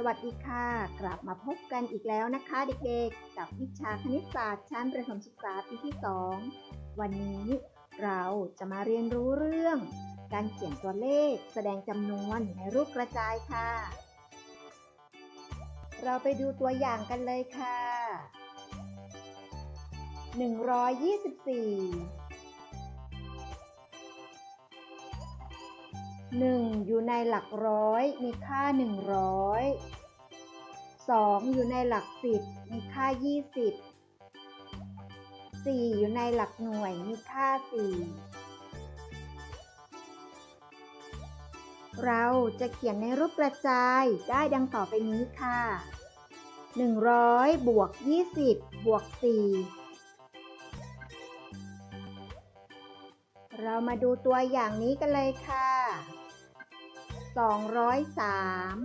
สวัสดีค่ะ กลับมาพบกันอีกแล้วนะคะเด็กๆ กับวิชาคณิตศาสตร์ชั้นประถมศึกษาปีที่ 2 วันนี้เราจะมาเรียนรู้เรื่อง การเขียนตัวเลขแสดงจำนวนในรูปกระจายค่ะ เราไปดูตัวอย่างกันเลยค่ะ 124 หนึ่งอยู่ในหลักร้อย มีค่าหนึ่งร้อยสองอยู่ในหลักสิบมีค่ายี่สิบสี่อยู่ในหลักหน่วยมีค่าสี่เราจะเขียนในรูปกระจายได้ดังต่อไปนี้ค่ะหนึ่งร้อยบวกยี่สิบบวกสี่ เรามาดูตัวอย่างนี้กันเลยค่ะสองร้อยสาม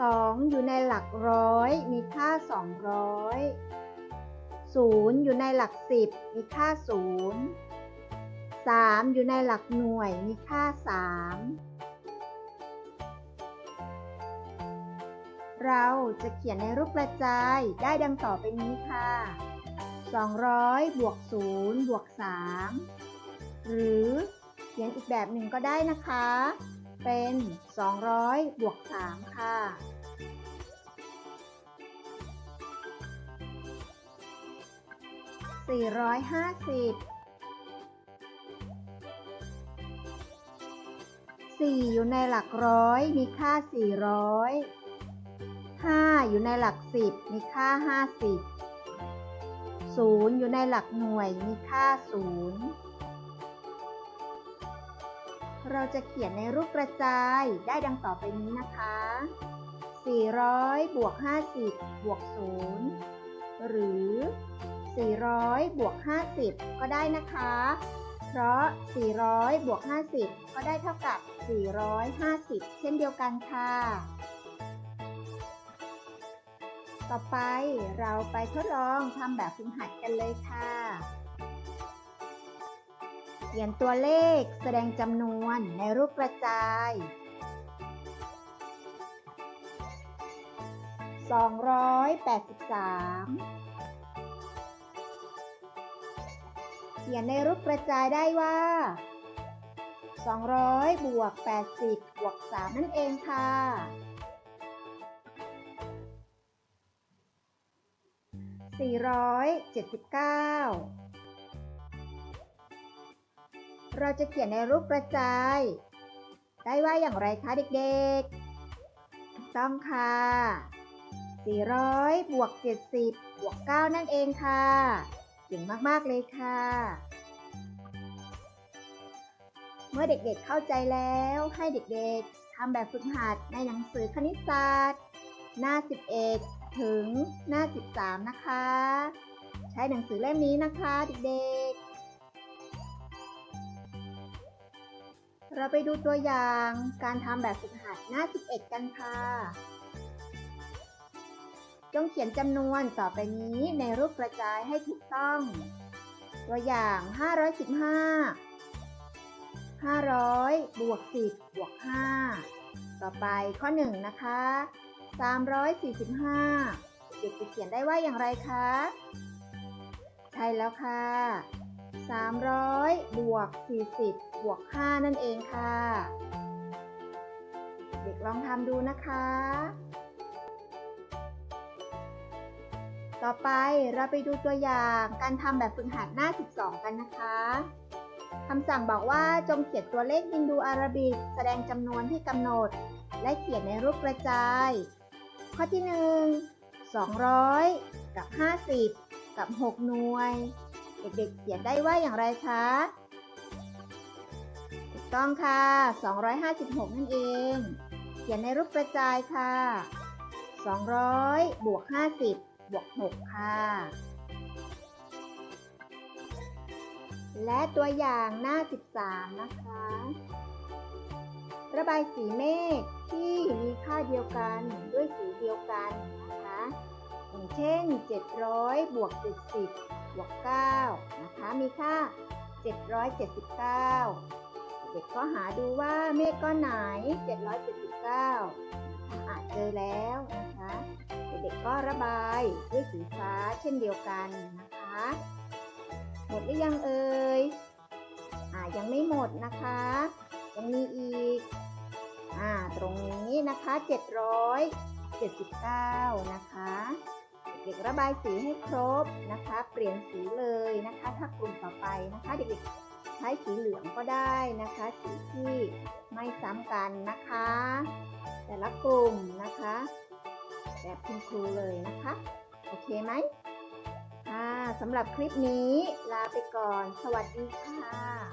สองอยู่ในหลักร้อย มีค่าสองร้อยศูนย์อยู่ในหลักสิบมีค่าศูนย์สามอยู่ในหลักหน่วย มีค่าสามเราจะเขียนในรูปกระจายได้ดังต่อไปนี้ค่ะ 200 บวก 0 บวก 3 หรือเขียนอีกแบบหนึ่งก็ได้นะคะ เป็น 200 บวก 3 ค่ะ 450 4 อยู่ในหลักร้อยมีค่า 400 5 อยู่ในหลัก 10 มีค่า 50 ศูนย์อยู่ในหลักหน่วยมีค่าศูนย์เราจะเขียนในรูปกระจายได้ดังต่อไปนี้นะคะ 400 บวก 50 บวก 0 หรือ 400 บวก 50 ก็ได้นะคะ เพราะ 400 บวก 50 ก็ได้เท่ากับ 450 เช่นเดียวกันค่ะ ต่อไปเราไปทดลองทำแบบฝึกหัดกันเลยค่ะเขียนตัวเลขแสดงจำนวนในรูปกระจาย 283 เขียนในรูปกระจายได้ว่า 200 บวก 80 บวก 3 นั่นเองค่ะ 479 เราจะเขียนในรูปกระจาย ได้ว่าอย่างไรคะเด็กๆ ถูกต้องค่ะ 400 บวก 70 บวก 9 นั่นเองค่ะเก่งมากๆเลยค่ะ เมื่อเด็กๆเข้าใจแล้วให้เด็กๆทำแบบฝึกหัดในหนังสือคณิตศาสตร์ หน้า 11 ถึงหน้า 13 นะคะ ใช้หนังสือเล่มนี้นะคะเด็กๆ เราไปดูตัวอย่างการทำแบบฝึกหัดหน้า 11 กันค่ะ จงเขียนจำนวนต่อไปนี้ในรูปกระจายให้ถูกต้อง ตัวอย่าง 515 500 บวก 10 บวก 5 ต่อไปข้อ 1 นะคะ 345 เด็กจะเขียนได้ว่าอย่างไรคะ ใช่แล้วค่ะ 300 บวก 40 บวก 5 นั่นเองค่ะ เด็กลองทำดูนะคะ ต่อไปเราไปดูตัวอย่างการทำแบบฝึกหัดหน้า 12 กันนะคะคำสั่งบอกว่าจงเขียนตัวเลขฮินดูอาราบิก แสดงจำนวนที่กำหนด และเขียนในรูปกระจาย ข้อที่ 1 200 กับ 50 กับ 6 หน่วย เด็กๆเขียนได้ว่าอย่างไรคะถูกต้องค่ะ 256 นั่นเอง เขียนในรูปกระจายค่ะ 200 บวก 50 บวก 6 ค่ะ และตัวอย่างหน้า 13 นะคะ ระบายสีเมฆที่มีค่าเดียวกันด้วยสีเดียวกันนะคะอย่างเช่น 700 บวก 70 บวก 9 นะคะ มีค่า 779 เด็กก็หาดูว่าเมฆก้อนไหน 779อะเจอแล้วนะคะเด็กก็ระบายด้วยสีฟ้าเช่นเดียวกันนะคะ หมดหรือยังเอ่ยอ่ายังไม่หมดนะคะ ยังมีอีก อ่า ตรงนี้นะคะ 779 นะคะเด็กๆระบายสีให้ครบนะคะ เปลี่ยนสีเลยนะคะ ถ้ากลุ่มต่อไปนะคะ เด็กๆใช้สีเหลืองก็ได้นะคะ สีที่ไม่ซ้ำกันนะคะ แต่ละกลุ่มนะคะ แบบคุณครูเลยนะคะ โอเคไหมค่ะสำหรับคลิปนี้ลาไปก่อน สวัสดีค่ะ